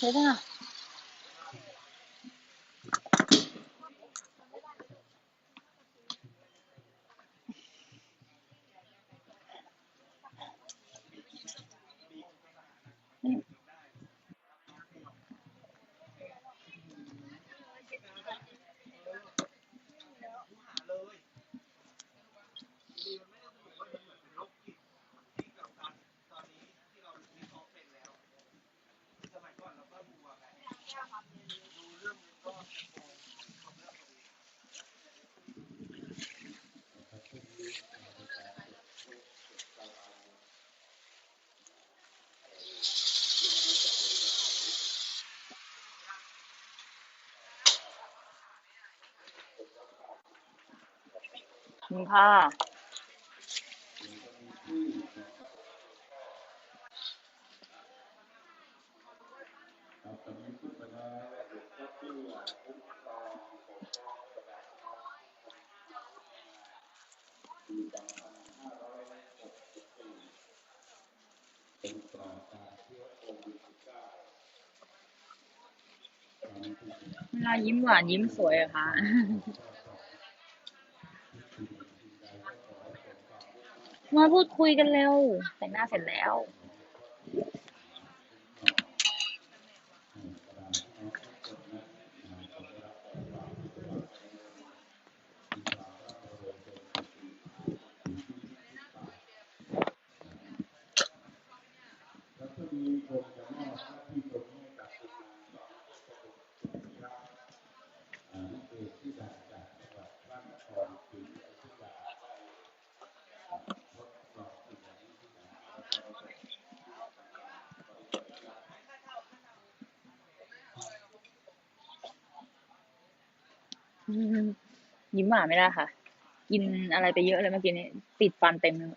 谁的你看啊。 เวนะนี่ค่ะเวลายิ้มหวานยิ้มสวยอะคะมาพูดคุยกันเร็ว แต่งหน้าเสร็จแล้ว อืมยิ้มหวานไม่ได้ค่ะ กินอะไรไปเยอะเลยเมื่อกี้นี้ ติดฟันเต็มเลย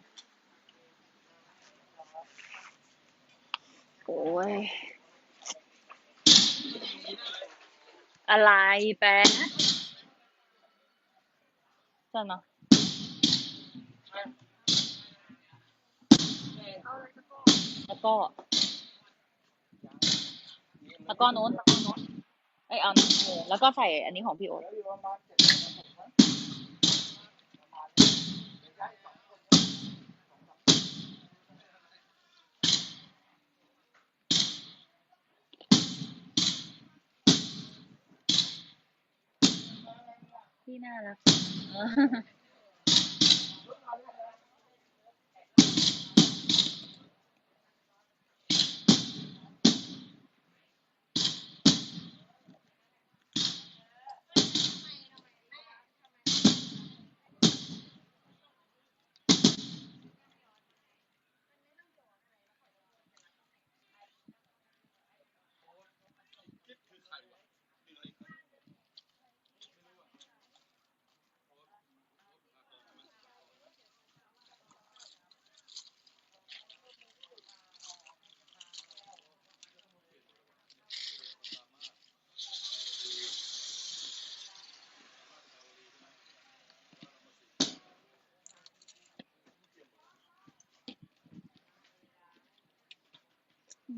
โอ้ยอะไรแปะ จันเนาะแล้วก็แล้วก็โน้นแล้วก็โน้นเอ้ยเอาเออแล้วก็ใส่อันนี้ของพี่โอ๊ต ที่น่ารักเอออื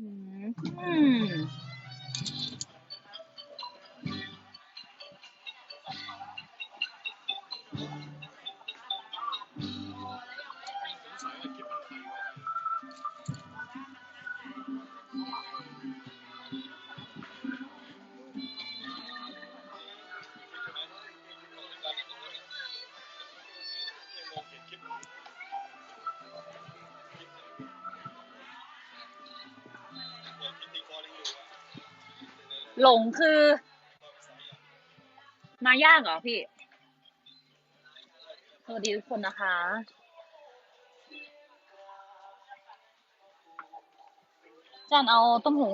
มอื หลงคือ มายากเหรอพี่สวัสดีทุกคนนะคะจันเอาต้มหู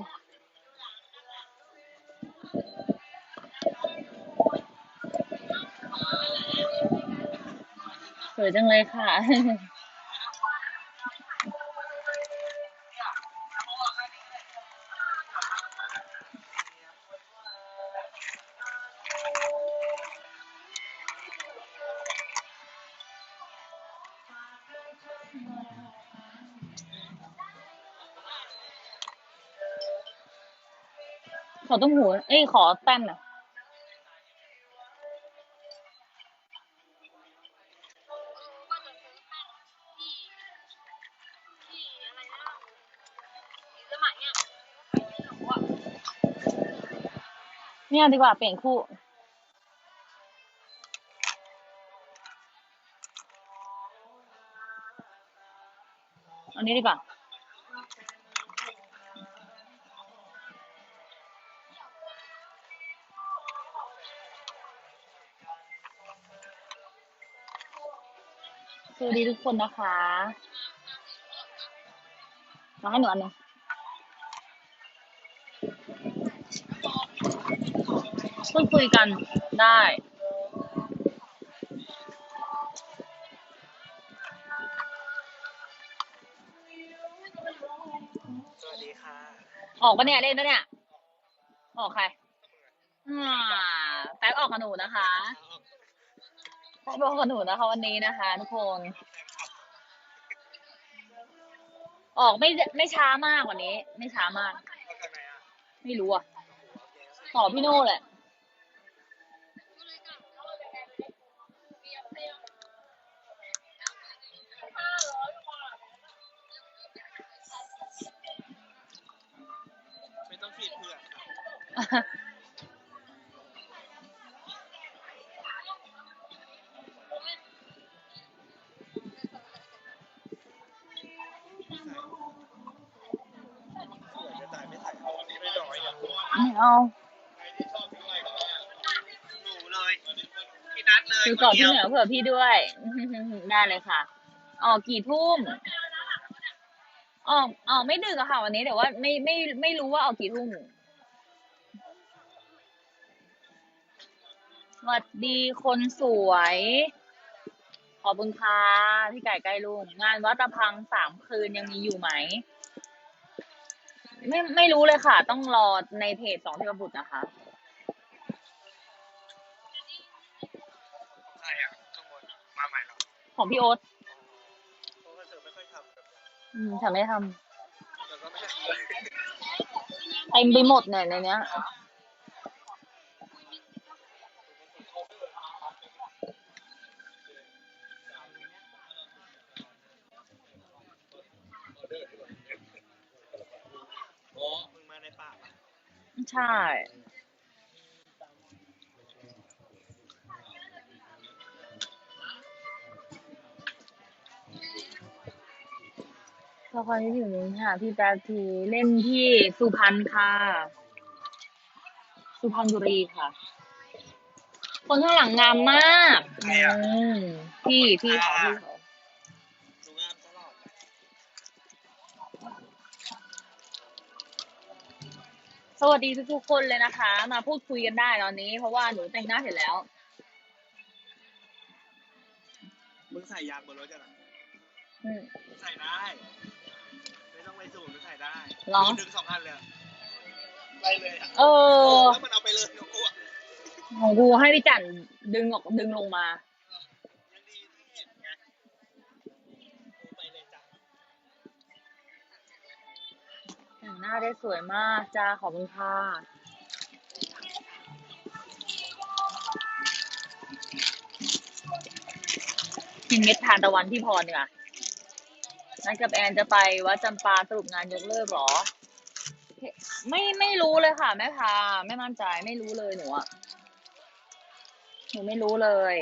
สวยจังเลยค่ะ อขอต้มหูเอ้ยขอแป้นน่อยเนี่ยดีกว่าเปลี่ยนคู่อันนี้ดีกว่า วัสดีทุกคนนะคะมาให้หนูอันหนึงพูดคุยกันได้สวัสดีค่ะ ออกปะเนี่ยเล่นปะเนี่ย ออกใครอ่าแป๊กออกกับหนูนะคะ แป๊กอกกับหนูนะคะวันนี้นะคะทุกคน ออกไม่ไม่ช้ามากกว่านี้ ไม่ช้ามาก ไม่รู้อะต่อพี่โน่แหละไม่ต้องขีดเพื่อน พี่นัดเลยคือก่อนพี่เหนือเผื่อพี่ด้วย ได้เลยค่ะ ออกกี่ทุ่มออกออกไม่ดึกอะค่ะ วันนี้แต่ว่าไม่ไม่ไม่รู้ว่าออกกี่ทุ่มสวัสดีคนสวย ขอบคุณค่ะพี่ไก่ใกล้ลุงงานวัดตะพังสามคืนยังมีอยู่ไหม ไม่ไม่รู้เลยค่ะ ต้องรอในเพจสองเทพบุตรนะคะ ของพี่โอ๊ตเพราะว่าเธอไม่ค่อยทำแบบอืมฉันไม่ทแต่ก็ไม่ใช่ำเต็มไปหมดเนี่ยในเนี้ย มึงมาในป่าปะใช่ ละครที่ถึงนี้ค่ะ พี่แป๊บทีเล่นที่สุพรรณค่ะ สุพรรณบุรีค่ะ คนข้างหลังงามมากอืมพี่พี่เขาพี่เขาหนูงามตลอดเลยสวัสดีทุกๆคนเลยนะคะ มาพูดคุยกันได้ตอนนี้ เพราะว่าหนูแต่งหน้าเสร็จแล้ว มึงใส่ยางบนรถจะหรออืมใส่ได้ไม่ต้อง ไปสูบก็ใส่ได้เหรอ ดึงสองอันเลยอะไปเลยอะเออแล้วมันเอาไปเลยหนูกลัวของกูให้พี่จันดึงออกดึงลงมา ยังดีที่เห็นไงกูไปเลยจ้ะแต่งหน้าได้สวยมากจ้าขอบคุณค่ะกินเม็ดทานตะวันที่พรดีกว่า นัดกับแอนจะไปวัดจำปาสรุปงานยกเลิกหรอ ไม่ไม่รู้เลยค่ะแม่พาไม่มั่นใจไม่รู้เลยหนูอะหนูไม่รู้เลย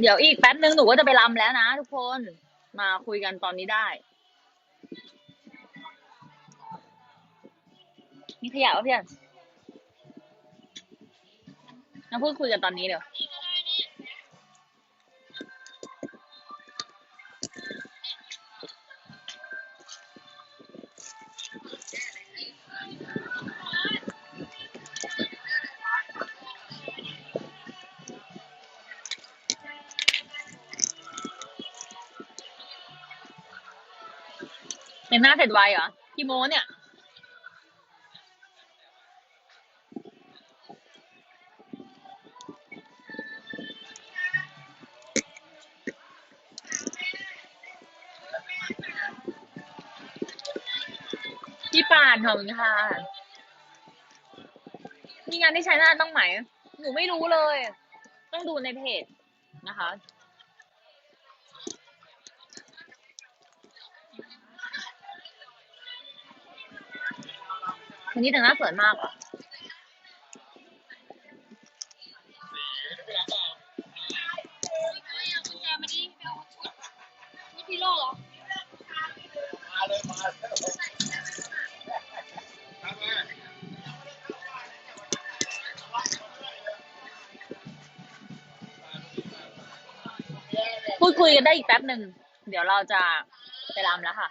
เดี๋ยวอีกแป๊บนึงหนูก็จะไปรำแล้วนะทุกคน มาคุยกันตอนนี้ได้ มีขยะวะเพื่อนมาพูดคุยกันตอนนี้เดี๋ยว แต่งหน้าเสร็จไวเหรอพี่โมเนี่ย พี่ป่านของค่ะ มีงานที่ใช้หน้าต้องไหม หนูไม่รู้เลย ต้องดูในเพจนะคะ วันนี้แต่งหน้าสวยมากอะมาเลยมาพูดคุยกันได้อีกแป๊บหนึ่ง เดี๋ยวเราจะไปรำแล้วค่ะ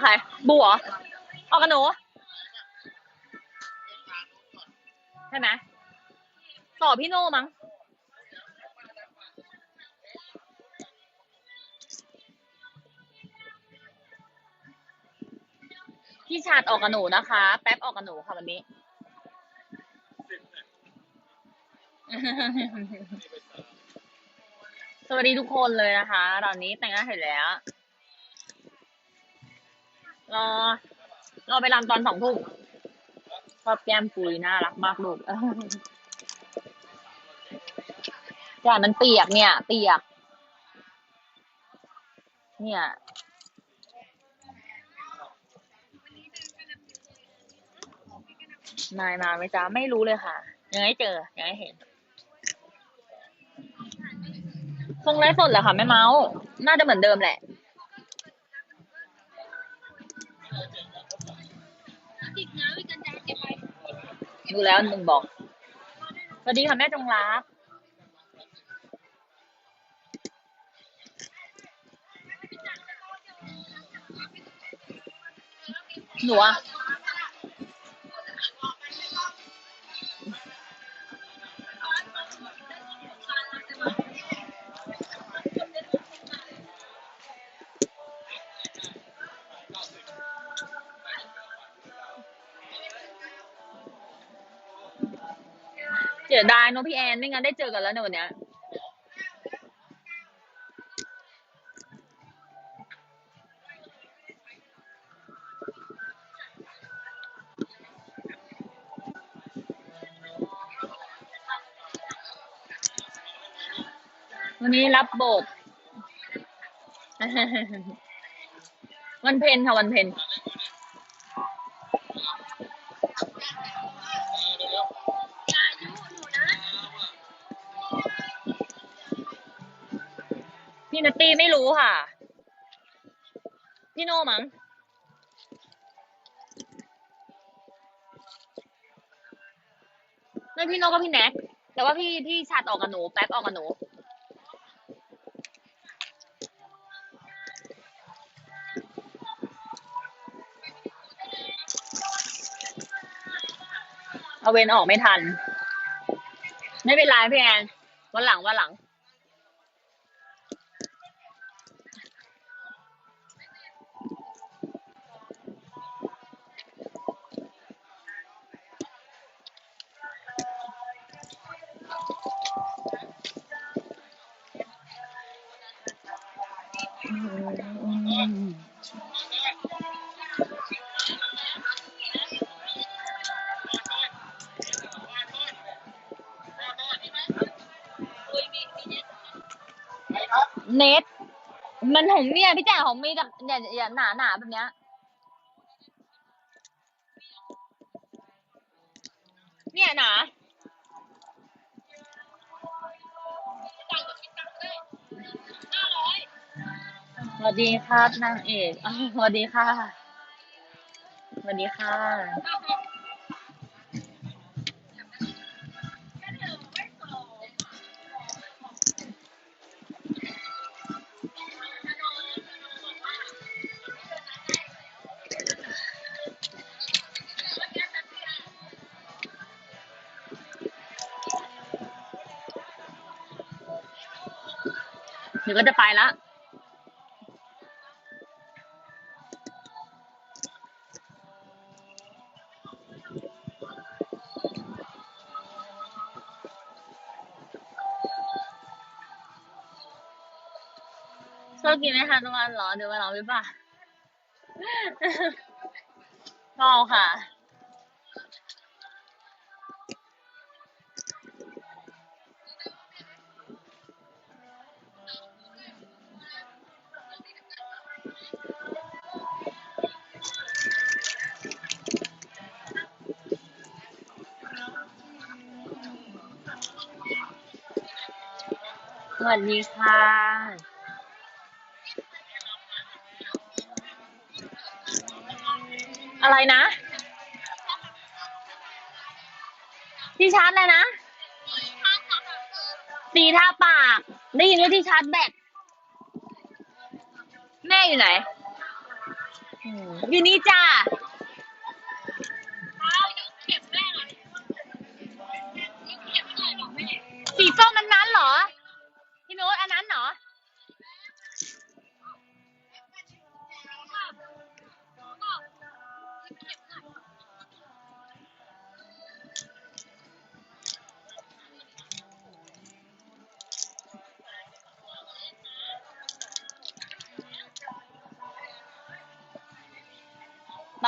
ใครบัวออกกับหนูใช่ไหมต่อพี่โน่มั้งพี่ชาดออกกับหนูนะคะ แป๊บออกกับหนูค่ะวันนี้ สวัสดีทุกคนเลยนะคะ ตอนนี้แต่งหน้าเสร็จแล้ว รอรอไปรำตอนสองทุ่มชอบแก้มปุยน่ารักมากลูกอย่ามันเปียกเนี่ย เปียก เนี่ยนายมาไหมจ๊ะไม่รู้เลยค่ะ ยังไม่เจอ ยังไม่เห็นคงไลฟ์สดแหละค่ะแม่เมาส์น่าจะเหมือนเดิมแหละ ดูแล้วหนึ่งบอกสวัสดีค่ะแม่จงรักหนูอะ เสียดายเนอะพี่แอน ไม่งั้นได้เจอกันแล้วในวันเนี้ยวันนี้รับบท วันเพ็ญค่ะวันเพ็ญ ไม่รู้ค่ะ พี่โน่มั้งไม่พี่โน่ก็พี่แน็กแต่ว่าพี่พี่ชัดออกกับหนูแป๊บออกกับหนูเอาเวนออกไม่ทัน ไม่เป็นไรพี่แอนวันหลังวันหลัง เน็ต มันของเนี่ยพี่แจ๋ของมีแต่อย่าอย่าหนาหนาแบบเนี้ยเนี่ยหนาสวัสดีครับนางเอกสวัสดีค่ะสวัสดีค่ะ ก็จะไปละชอบกินไหมคะตะวันหรอเดี๋ยวมาลองไปป่ะชอบค่ะ ดีค่ะ อะไรนะ ที่ชาร์จอะไรนะสีทาปาก ได้ยินว่าที่ชาร์จแบตแม่อยู่ไหนอืมอยู่นี่จ้าสีส้มอัน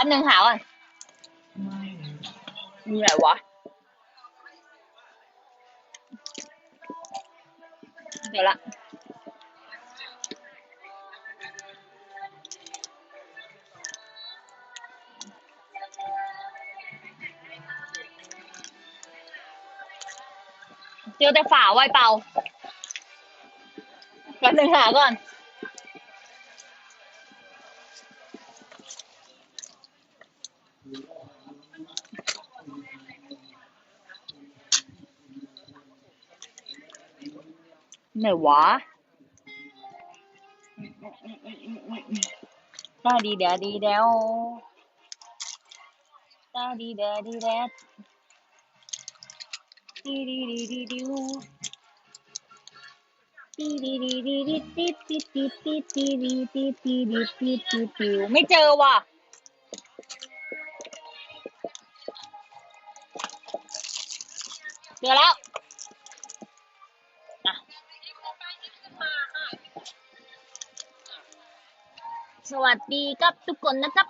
ป๊บนึงหาก่อนมีอะไรวะเดี๋ยวละเจอแต่ฝาไว้เปล่าแป๊บนึงหาก่อน ไหนวะตาดีแดดีแดวตาดีแดดีแดดดีดีดีดีดิวดีดีดีดีดีดีดีดีดีดีดีดีดีดีดีดีดีไม่เจอว่ะเจอแล้ว สวัสดีครับทุกคนนะครับ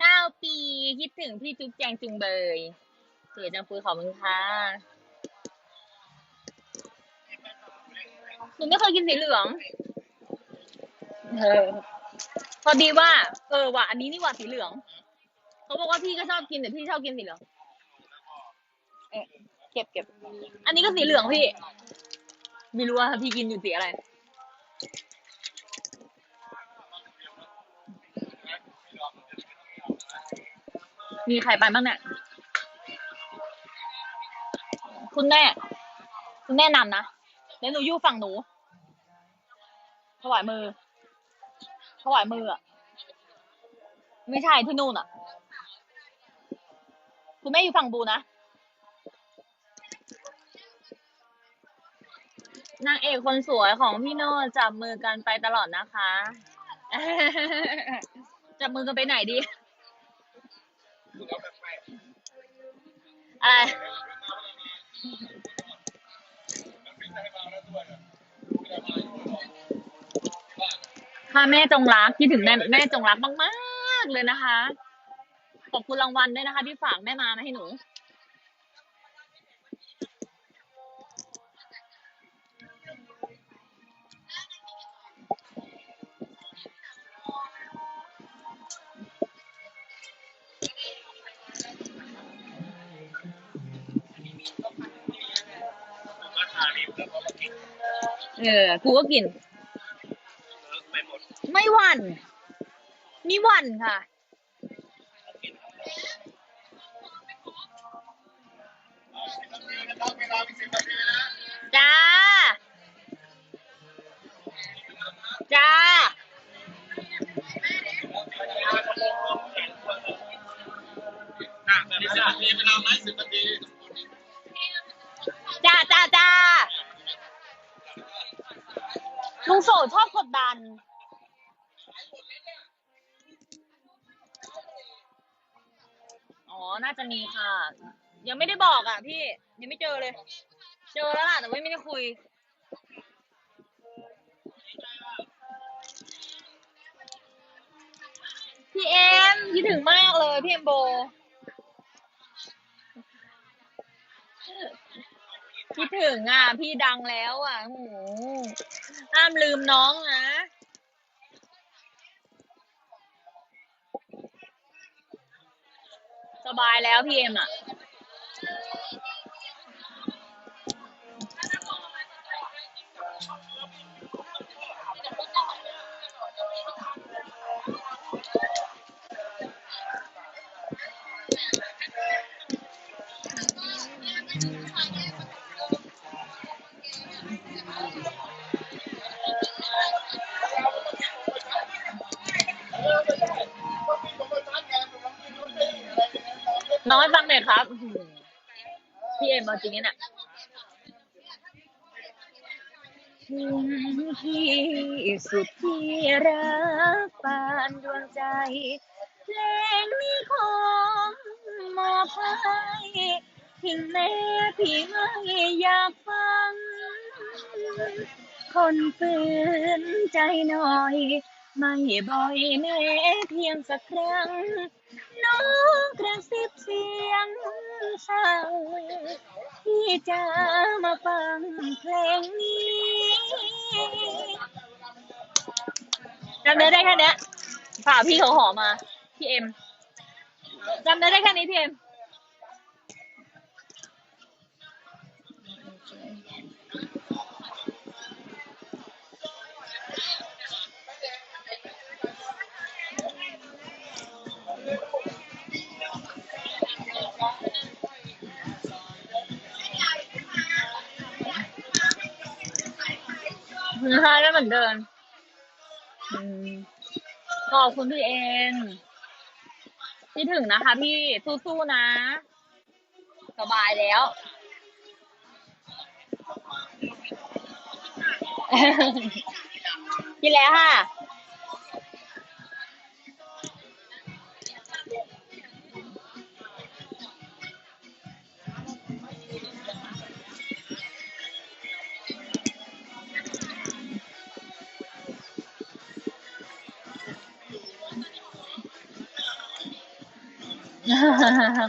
เก้าปีคิดถึงพี่จุ๊บแจงจุงเบยสวยจังปุยขอบคุณค่ะหนูไม่เคยกินสีเหลือง เออ พอดีว่า เออว่ะ อันนี้นี่ว่าสีเหลือง เขาบอกว่าพี่ก็ชอบกินแต่พี่ชอบกินสีเหลืองเอ๊ะเก็บเก็บ อันนี้ก็สีเหลืองพี่ ไม่รู้ว่าพี่กินอยู่สีอะไร มีใครไปบ้างเนี่ย คุณแม่ คุณแม่นำนะแล้วหนูอยู่ฝั่งหนู ถวายมือ ถวายมืออะ ไม่ใช่ที่นู่นอะ คุณแม่อยู่ฝั่งบูนะ นางเอกคนสวยของพี่โน่จับมือกันไปตลอดนะคะ จับมือกันไปไหนดีอะไรค่ะแม่จงรักคิดถึงแม่แม่จงรักมาก ๆ เลยนะคะ ขอบคุณรางวัลด้วยนะคะ ที่ฝากแม่มามาให้หนู เออกูก็กิน ไม่หวันไม่หวันค่ะ อกอะพี่ยังไม่เจอเลย เจอแล้วล่ะแต่ว่าไม่ได้คุย พี่เอ็มคิดถึงมากเลยพี่เอ็มโบ คิดถึงอะ พี่ดังแล้วอะโอ้โหห้ามลืมน้องนะสบายแล้วพี่เอ็มอะ ครับพี่เอ็มเอาจริงเนี่ย ที่สุดที่รักปานดวงใจ เพลงนี้ของมอบให้ถึงแม้พี่ไม่อยากฟัง คนฝืนใจหน่อย ไม่บ่อยแม้เพียงสักครั้ง น้องกระซิบเสียงสั่งที่จะมาฟังเพลงนี้จำเนื้อได้แค่เนี้ยฝ่าพี่เขาหอมา พี่เอ็มจำเนื้อได้แค่นี้พี่เอ็ม นะคะได้เหมือนเดิมอืมขอบคุณพี่เอ็นที่ถึงนะคะพี่สู้ๆนะ สบายแล้ว กินแล้วค่ะ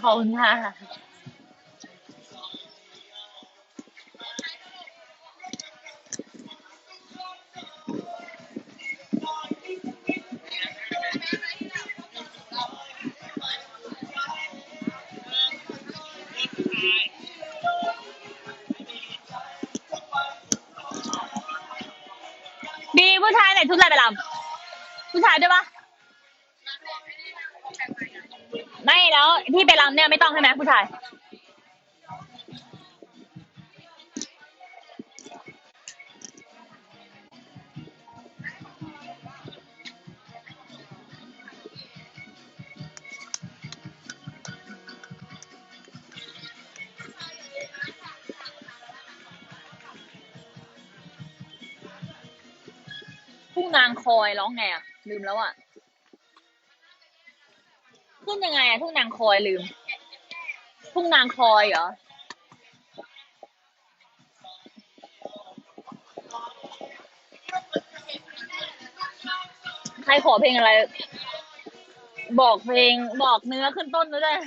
ขอบคุณค่ะบีผู้ชายไหนชุดอะไรไปลำผู้ชายด้วยปะ ไม่แล้วที่ไปลำเนี่ยไม่ต้องใช่ไหมผู้ชายทุ่งนางคอยร้องไงอะ ลืมแล้วอะ ขึ้นยังไงอะทุ่งนางคอยลืม ทุ่งนางคอยเหรอ ใครขอเพลงอะไร บอกเพลงบอกเนื้อขึ้นต้นด้วย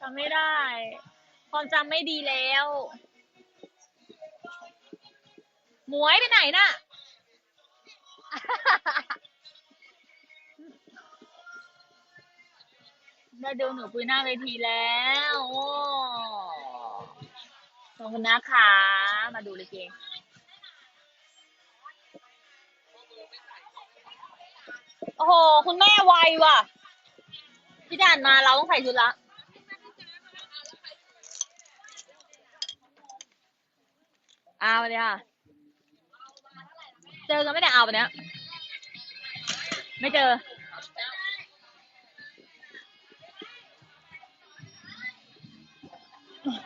จำไม่ได้ ความจำไม่ดีแล้ว หมวยไปไหนน่ะ ได้ดูหนูปุยหน้าเวทีแล้วโอ้ขอบคุณนะคะ มาดูเลยเกงโอ้โห คุณแม่ไวว่ะ พี่ด่านมาเราต้องใส่ชุดละเอาเลยค่ะ เจอกันไม่ได้เอาไปเนี้ย ไม่เจอ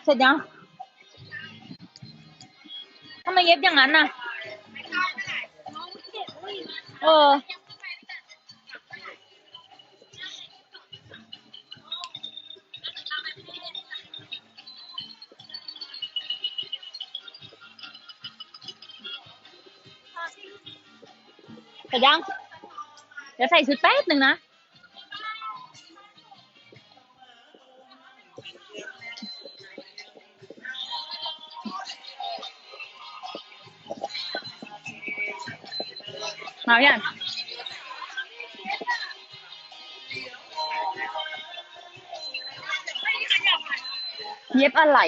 เสร็จยังทำไมเย็บ มาอย่างเย็บอะไร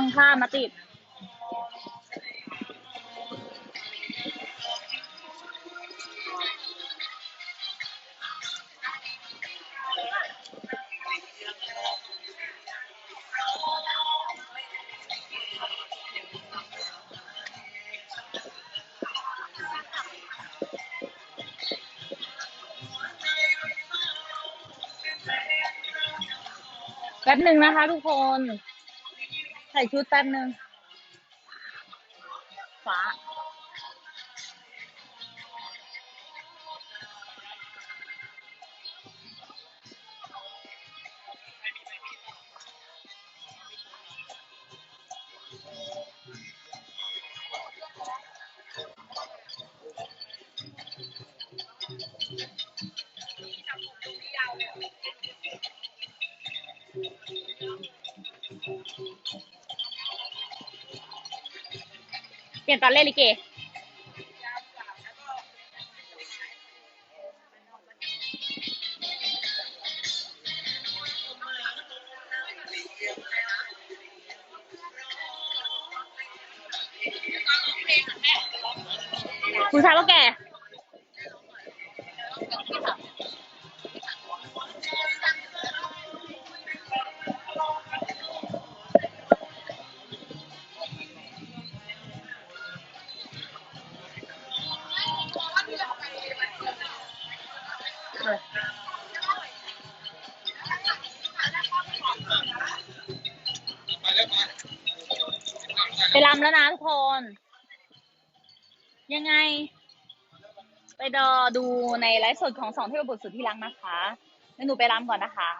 ข้างข้ามมาติด แป๊บหนึ่งนะคะทุกคน ใส่ชุดแป๊บหนึ่ง ตอนเล่นลิเกคุณชายว่าแก ส่วนไลฟ์สดของสองเทพบุตรสุดที่รักนะคะแล้หนูไปรำก่อนนะคะ